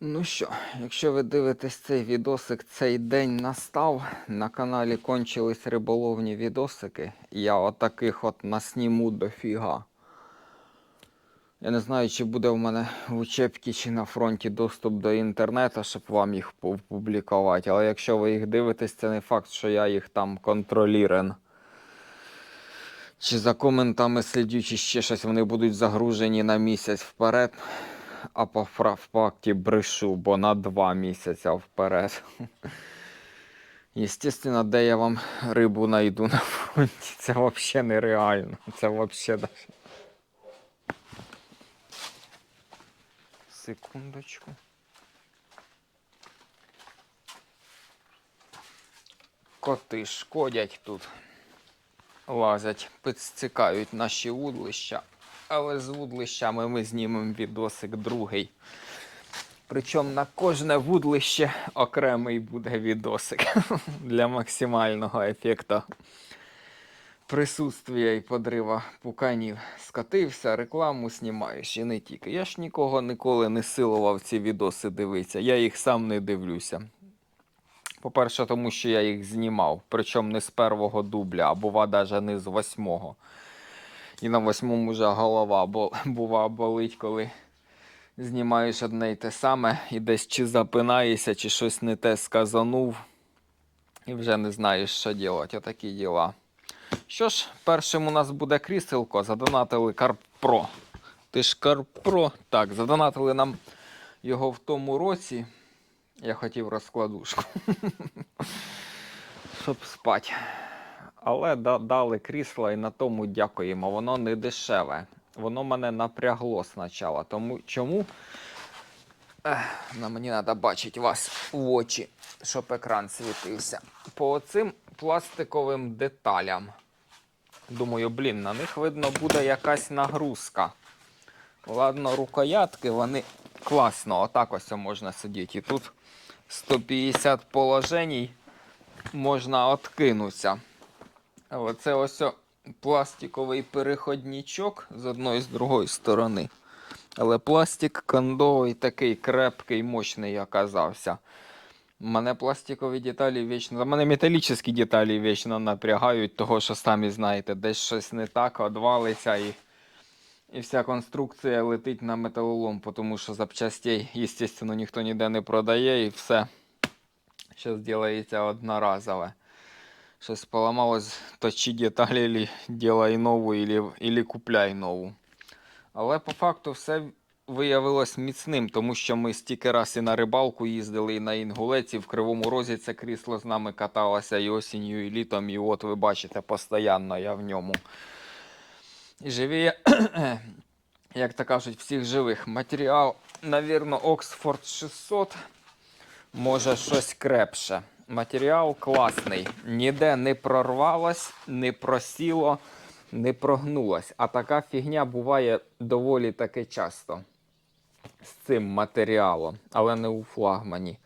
Ну що, якщо ви дивитесь цей відосик, цей день настав. На каналі кончились риболовні відосики. Я отаких от насніму дофіга. Я не знаю, чи буде в мене в учебці чи на фронті доступ до інтернету, щоб вам їх публікувати. Але якщо ви їх дивитесь, це не факт, що я їх там контролірен. Чи за коментами слідю, чи ще щось вони будуть загружені на місяць вперед. А по факті брешу, бо на два місяці вперед. Естественно, де я вам рибу найду на фронті, це взагалі нереально. Це взагалі. Секундочку. Коти шкодять тут. Лазять, підстикають наші вудлища. Але з вудлищами ми знімемо відосик другий. Причому на кожне вудлище окремий буде відосик для максимального ефекту присутствия і подрива пуканів. Скатився, рекламу знімаєш і не тільки. Я ж нікого ніколи не силував ці відоси дивитися. Я їх сам не дивлюся. По-перше, тому що я їх знімав, причому не з першого дубля, а бува навіть не з восьмого. І на восьмому вже голова бо, бува болить, коли знімаєш одне й те саме, і десь чи запинаєшся, чи щось не те сказанув, і вже не знаєш, що робити. Отакі діла. Що ж, першим у нас буде кріселко. Задонатили Карпро. Ти ж Карпро. Так, задонатили нам його в тому році. Я хотів розкладушку. Щоб спати. Але да- дали крісло і на тому дякуємо. Воно не дешеве. Воно мене напрягло спочатку. Тому чому? На мені треба бачити вас в очі, щоб екран світився. По цим пластиковим деталям. Думаю, блін, на них видно буде якась нагрузка. Ладно, рукоятки, вони класно, отак ось можна сидіти. І тут 150 положень можна откинутися. Але це ось пластиковий переходничок з одної з другої сторони. Але пластик кондовий такий крепкий, мощний оказався. Мене пластикові деталі вічно. Мене металічні деталі вічно напрягають, того що самі знаєте, десь щось не так, одвалиться і, і вся конструкція летить на металолом, тому що запчастей, звісно, ніхто ніде не продає і все. Зараз ділається одноразове. Щось поламалось, точи деталі, или делай нову, или, или купляй нову. Але по факту все виявилось міцним, тому що ми стільки раз і на рибалку їздили, і на інгулеці, в Кривому Розі це крісло з нами каталося і осінню, і літом, і от ви бачите, постійно я в ньому. Живі, як то кажуть, всіх живих. Матеріал, навірно, Oxford 600, може щось крепше. Матеріал класний. Ніде не прорвалось, не просіло, не прогнулось. А така фігня буває доволі таки часто з цим матеріалом, але не у флагмані.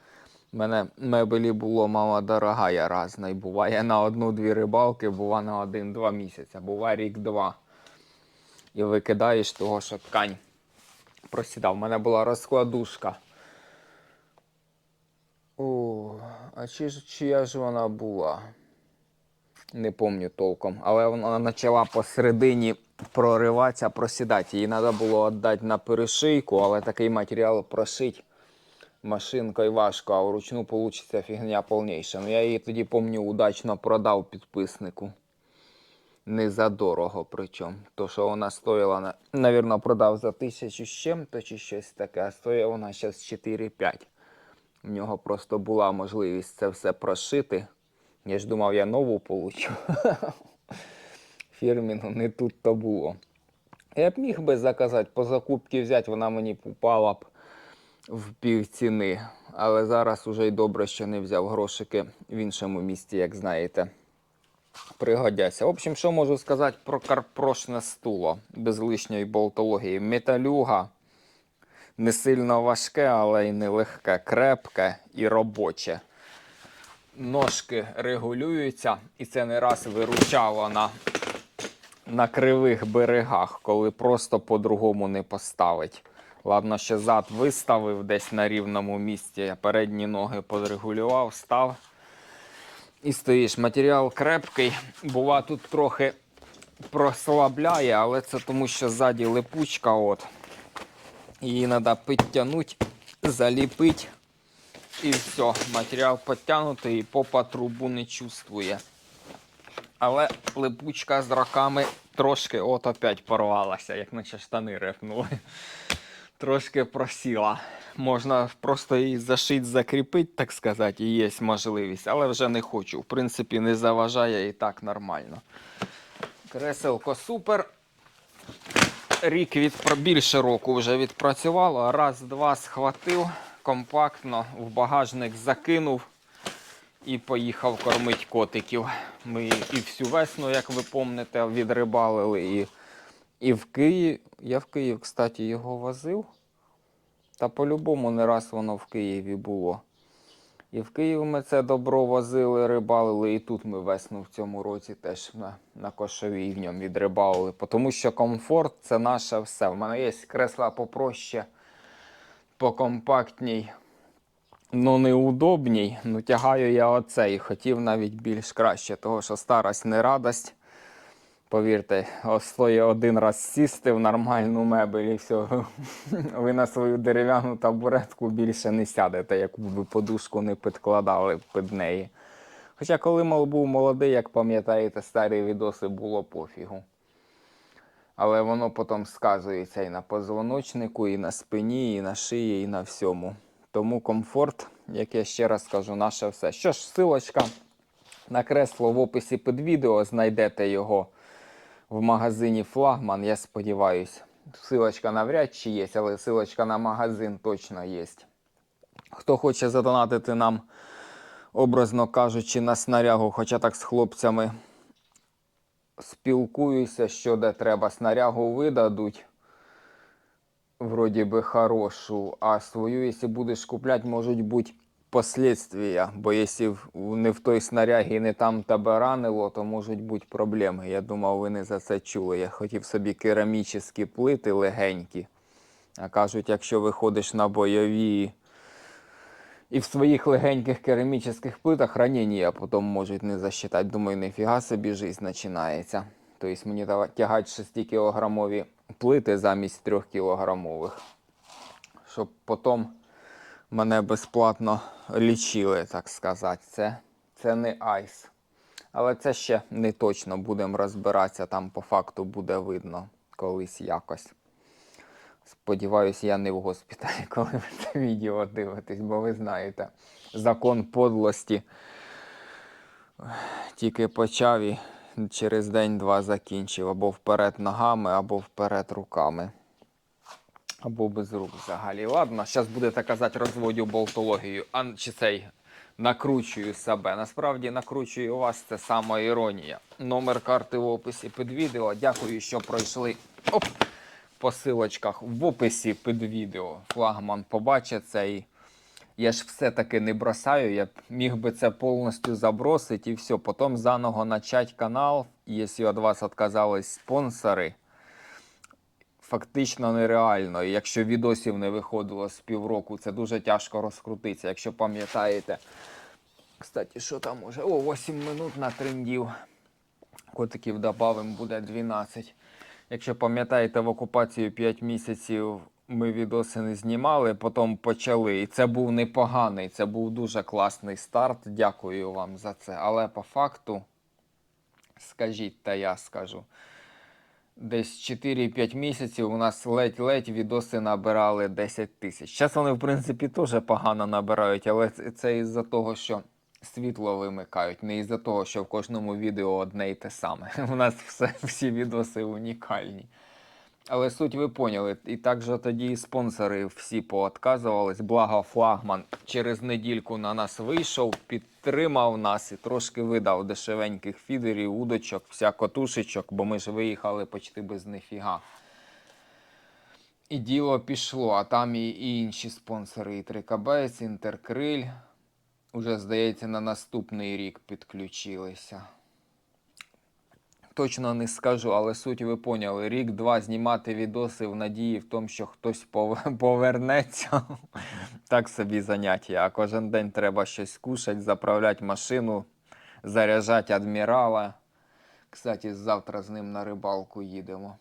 У мене мебелі було мало дорога, я разна. І буває на одну-дві рибалки, буває на один-два місяці, буває рік-два. І викидаєш того, що ткань просідав. У мене була розкладушка. О, а чи ж чия ж вона була? Не пам'ятаю толком. Але вона почала посередині прориватися, просідати. Її треба було віддати на перешийку, але такий матеріал прошить машинкою важко, а вручну вийде фігня повніша. Ну я її тоді, пам'ятаю, удачно продав підписнику. Не задорого причому. То, що вона стоїла, на- навірно, продав за тисячу з чим-то чи щось таке, а стоїть вона зараз 4-5. В нього просто була можливість це все прошити. Я ж думав, я нову получу. Фірміну не тут то було. Я б міг би заказати, по закупці взяти, вона мені попала б в пів ціни. Але зараз уже й добре, що не взяв грошики в іншому місті, як знаєте. Пригодяться. В общем, що можу сказати про карпрошне стуло без лишньої болтології. Металюга не сильно важке, але й не легке, крепке і робоче. Ножки регулюються, і це не раз виручало на, на кривих берегах, коли просто по-другому не поставить. Ладно, ще зад виставив десь на рівному місці. Я передні ноги подрегулював, став. І стоїш. Матеріал крепкий. Бува тут трохи прослабляє, але це тому, що ззаді липучка. от. Її треба підтягнути, заліпити. І все, матеріал підтягнутий і попа трубу не чувствує. Але липучка з роками трошки от опять порвалася, як наче штани репнули. Трошки просіла. Можна просто її зашити, закріпити, так сказати, і є можливість, але вже не хочу. В принципі, не заважає і так нормально. Креселко супер. Рік від більше року вже відпрацювало. Раз, два схватив компактно, в багажник закинув і поїхав кормити котиків. Ми і всю весну, як ви помните, відрибалили. І, і в Києві. Я в Київ, кстати, його возив. Та по-любому не раз воно в Києві було. І в Київ ми це добро возили, рибалили, і тут ми весну в цьому році теж на, на кошовій в ньому відрибалили. Тому що комфорт це наше все. У мене є кресла попроще, покомпактній, ну неудобній. Ну тягаю я оце і Хотів навіть більш краще, того що старость не радость. Повірте, стоїть один раз сісти в нормальну мебель і все. Ви на свою дерев'яну табуретку більше не сядете, яку ви подушку не підкладали під неї. Хоча, коли мал був молодий, як пам'ятаєте, старі відоси було пофігу. Але воно потім сказується і на позвоночнику, і на спині, і на шиї, і на всьому. Тому комфорт, як я ще раз кажу, наше все. Що ж, силочка на кресло в описі під відео, знайдете його в магазині Флагман, я сподіваюся. Силочка навряд чи є, але силочка на магазин точно є. Хто хоче задонатити нам, образно кажучи, на снарягу, хоча так з хлопцями спілкуюся, що де треба снарягу видадуть. Вроді би хорошу, а свою, якщо будеш купляти, можуть бути последствия. Бо якщо не в той снарягі не там тебе ранило, то можуть бути проблеми. Я думав, ви не за це чули. Я хотів собі керамічні плити легенькі. А кажуть, якщо виходиш на бойові і в своїх легеньких керамічних плитах ранення потім можуть не засчитати. Думаю, ніфіга собі життя починається. Тобто мені тягати 6-кілограмові плити замість 3-кілограмових. Щоб потім мене безплатно лічили, так сказати. Це, це не айс. Але це ще не точно будемо розбиратися, там по факту буде видно колись якось. Сподіваюсь, я не в госпіталі, коли ви це відео дивитесь, бо ви знаєте, закон подлості тільки почав і через день-два закінчив. Або вперед ногами, або вперед руками. Або без рук взагалі. Ладно, зараз будете казати, розводю болтологію, а чи цей накручую себе. Насправді накручую вас, це сама іронія. Номер карти в описі під відео. Дякую, що пройшли. Оп! По силочках в описі під відео. Флагман побачить це і я ж все-таки не бросаю. Я міг би це повністю забросити і все. Потім заново начать канал, якщо від вас відказались спонсори фактично нереально. І якщо відосів не виходило з півроку, це дуже тяжко розкрутитися. Якщо пам'ятаєте, кстати, що там уже? О, 8 минут на трендів. Котиків добавим, буде 12. Якщо пам'ятаєте, в окупацію 5 місяців ми відоси не знімали, потім почали. І це був непоганий, це був дуже класний старт. Дякую вам за це. Але по факту, скажіть, та я скажу десь 4-5 місяців у нас ледь-ледь відоси набирали 10 тисяч. Зараз вони, в принципі, теж погано набирають, але це- із-за того, що світло вимикають, не із-за того, що в кожному відео одне й те саме. У нас все, всі відоси унікальні. Але суть ви поняли. І так же тоді спонсори всі поотказувались. Благо флагман через недільку на нас вийшов, підтримав нас і трошки видав дешевеньких фідерів, удочок, вся котушечок, бо ми ж виїхали почти без нефіга. І діло пішло, а там і, інші спонсори, і 3КБС, Інтеркриль. Уже, здається, на наступний рік підключилися. Точно не скажу, але суть ви поняли. Рік-два знімати відоси в надії в тому, що хтось повернеться. так собі заняття. А кожен день треба щось кушати, заправляти машину, заряджати адмірала. Кстати, завтра з ним на рибалку їдемо.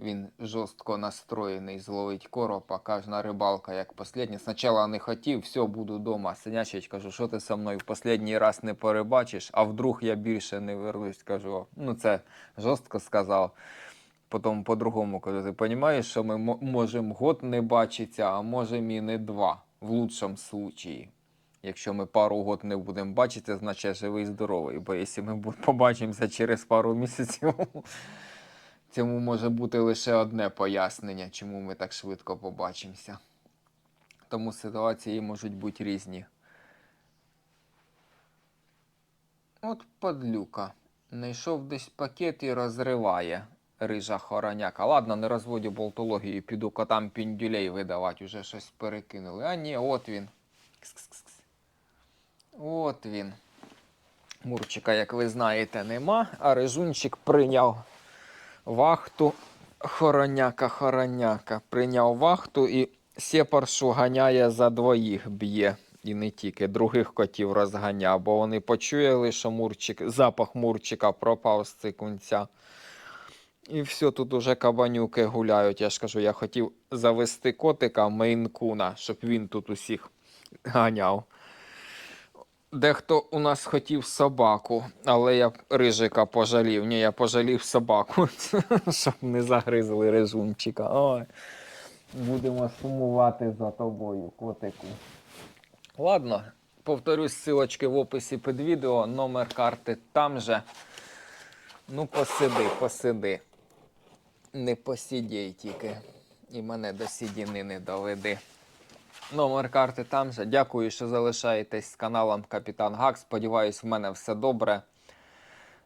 Він жорстко настроєний зловить коропа, кожна рибалка як последня. Спочатку не хотів, все, буду вдома. Синячить, кажу, що ти со мною в останній раз не перебачиш, а вдруг я більше не вернусь. Кажу, ну це жорстко сказав. Потім по-другому кажу, ти розумієш, що ми можемо год не бачитися, а можемо і не два, в лучшому случаї. Якщо ми пару год не будемо бачитися, значить живий здоровий. Бо якщо ми побачимося через пару місяців, цьому може бути лише одне пояснення, чому ми так швидко побачимося. Тому ситуації можуть бути різні. От подлюка. Знайшов десь пакет і розриває рижа хороняка. Ладно, не розводю болтологію, піду котам піндюлей видавати, уже щось перекинули. А ні, от він. Кс-кс-кс. От він. Мурчика, як ви знаєте, нема, а рижунчик прийняв вахту хороняка, хороняка. Прийняв вахту і сепаршу ганяє за двоїх б'є. І не тільки других котів розганяв, бо вони почуяли, що мурчик, запах мурчика пропав з цикунця. І все, тут уже кабанюки гуляють. Я ж кажу, я хотів завести котика мейнкуна, щоб він тут усіх ганяв. Дехто у нас хотів собаку, але я рижика пожалів. Ні, я пожалів собаку, щоб не загризли рижунчика. Ой. Будемо сумувати за тобою, котику. Ладно, повторюсь, силочки в описі під відео, номер карти там же. Ну, посиди, посиди. Не посідій тільки. І мене до сідіни не доведи. Номер карти там же. Дякую, що залишаєтесь з каналом Капітан Гак. Сподіваюсь, в мене все добре.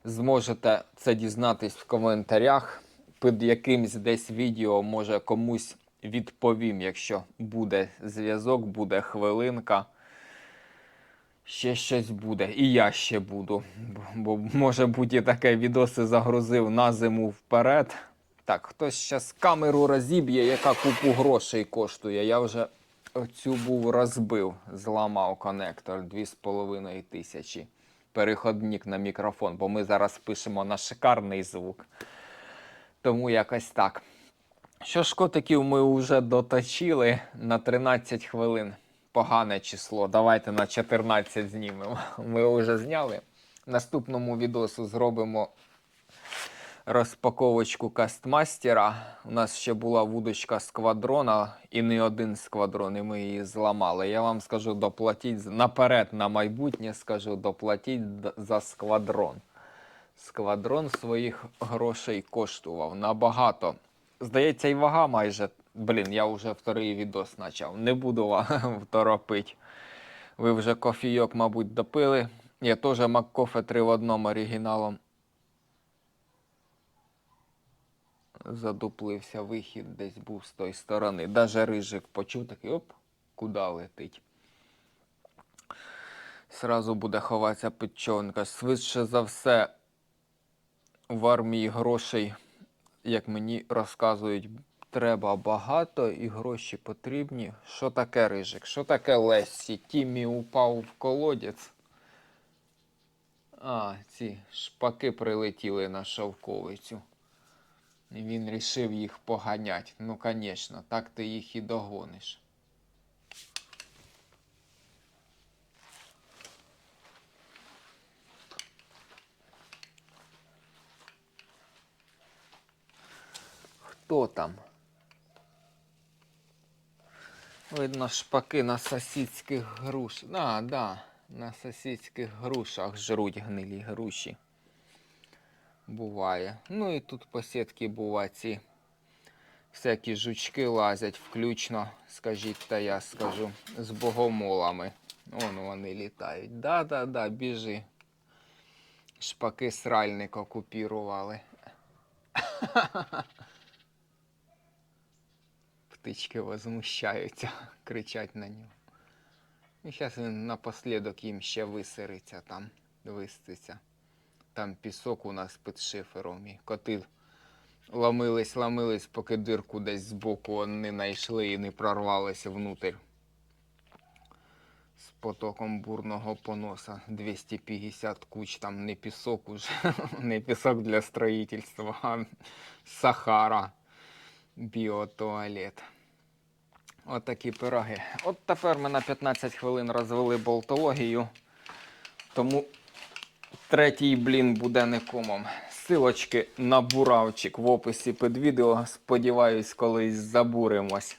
Зможете це дізнатись в коментарях. Під якимсь десь відео, може комусь відповім, якщо буде зв'язок, буде хвилинка. Ще щось буде. І я ще буду. Бо може бути таке відоси загрузив на зиму вперед. Так, хтось зараз камеру розіб'є, яка купу грошей коштує. Я вже оцю був розбив, зламав конектор 2,5 тисячі. Переходник на мікрофон, бо ми зараз пишемо на шикарний звук. Тому якось так. Що ж, котиків ми вже доточили на 13 хвилин. Погане число. Давайте на 14 знімемо. Ми вже зняли. В наступному відосу зробимо розпаковочку кастмастера. У нас ще була вудочка сквадрона і не один сквадрон, і ми її зламали. Я вам скажу, доплатіть наперед на майбутнє, скажу, доплатіть за сквадрон. Сквадрон своїх грошей коштував набагато. Здається, і вага майже. Блін, я вже вторий відос почав. Не буду вам торопити. Ви вже кофійок, мабуть, допили. Я теж Маккофе 3 в одному оригіналом. Задуплився вихід, десь був з тої сторони. Даже рижик почув такий оп, куди летить. Сразу буде ховатися під. Швидше за все, в армії грошей, як мені розказують, треба багато і гроші потрібні. Що таке рижик? Що таке Лесі? Тімі упав в колодязь. А, ці шпаки прилетіли на шовковицю. Він рішив їх поганять. Ну, звісно, так ти їх і догониш. Хто там? Видно, шпаки на сусідських груш. А, да, на сусідських грушах жруть гнилі груші. Буває. Ну і тут по сітки бува ці всякі жучки лазять, включно, скажіть, та я скажу, з богомолами. Вон вони літають. Да-да-да, біжи. Шпаки сральник окупірували. Птички возмущаються, кричать на нього. І зараз він напослідок їм ще висириться там, виститься. Там пісок у нас під шифером. І коти ламились, ламились, поки дирку десь збоку не знайшли і не прорвалися внутрь. З потоком бурного поноса 250 куч, там не пісок уже, не пісок для строїтельства, а Сахара, біотуалет. От такі пироги. От тепер ми на 15 хвилин розвели болтологію, тому третій блін буде не комом. Силочки на буравчик в описі під відео. Сподіваюсь, колись забуримось.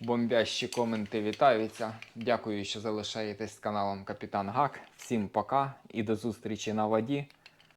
Бомбящі коменти вітаються. Дякую, що залишаєтесь з каналом Капітан Гак. Всім пока і до зустрічі на воді.